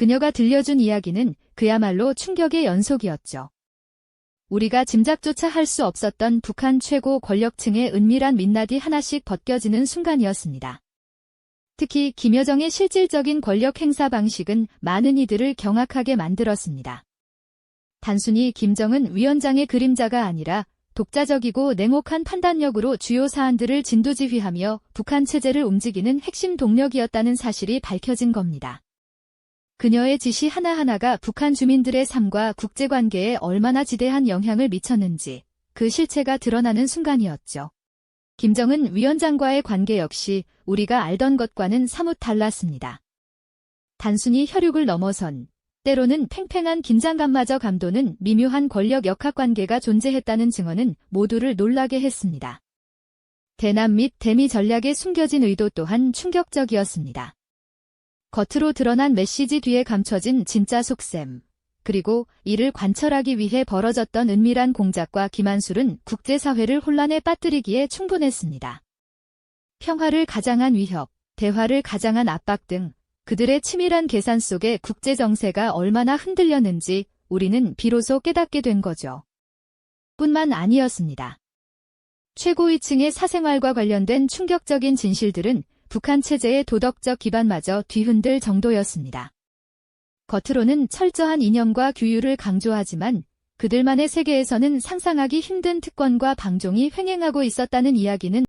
그녀가 들려준 이야기는 그야말로 충격의 연속이었죠. 우리가 짐작조차 할 수 없었던 북한 최고 권력층의 은밀한 민낯이 하나씩 벗겨지는 순간이었습니다. 특히 김여정의 실질적인 권력 행사 방식은 많은 이들을 경악하게 만들었습니다. 단순히 김정은 위원장의 그림자가 아니라 독자적이고 냉혹한 판단력으로 주요 사안들을 진두지휘하며 북한 체제를 움직이는 핵심 동력이었다는 사실이 밝혀진 겁니다. 그녀의 지시 하나하나가 북한 주민들의 삶과 국제관계에 얼마나 지대한 영향을 미쳤는지 그 실체가 드러나는 순간이었죠. 김정은 위원장과의 관계 역시 우리가 알던 것과는 사뭇 달랐습니다. 단순히 혈육을 넘어선 때로는 팽팽한 긴장감마저 감도는 미묘한 권력 역학관계가 존재했다는 증언은 모두를 놀라게 했습니다. 대남 및 대미 전략에 숨겨진 의도 또한 충격적이었습니다. 겉으로 드러난 메시지 뒤에 감춰진 진짜 속셈, 그리고 이를 관철하기 위해 벌어졌던 은밀한 공작과 기만술은 국제사회를 혼란에 빠뜨리기에 충분했습니다. 평화를 가장한 위협, 대화를 가장한 압박 등 그들의 치밀한 계산 속에 국제 정세가 얼마나 흔들렸는지 우리는 비로소 깨닫게 된 거죠. 뿐만 아니었습니다. 최고위층의 사생활과 관련된 충격적인 진실들은 북한 체제의 도덕적 기반마저 뒤흔들 정도였습니다. 겉으로는 철저한 이념과 규율을 강조하지만 그들만의 세계에서는 상상하기 힘든 특권과 방종이 횡행하고 있었다는 이야기는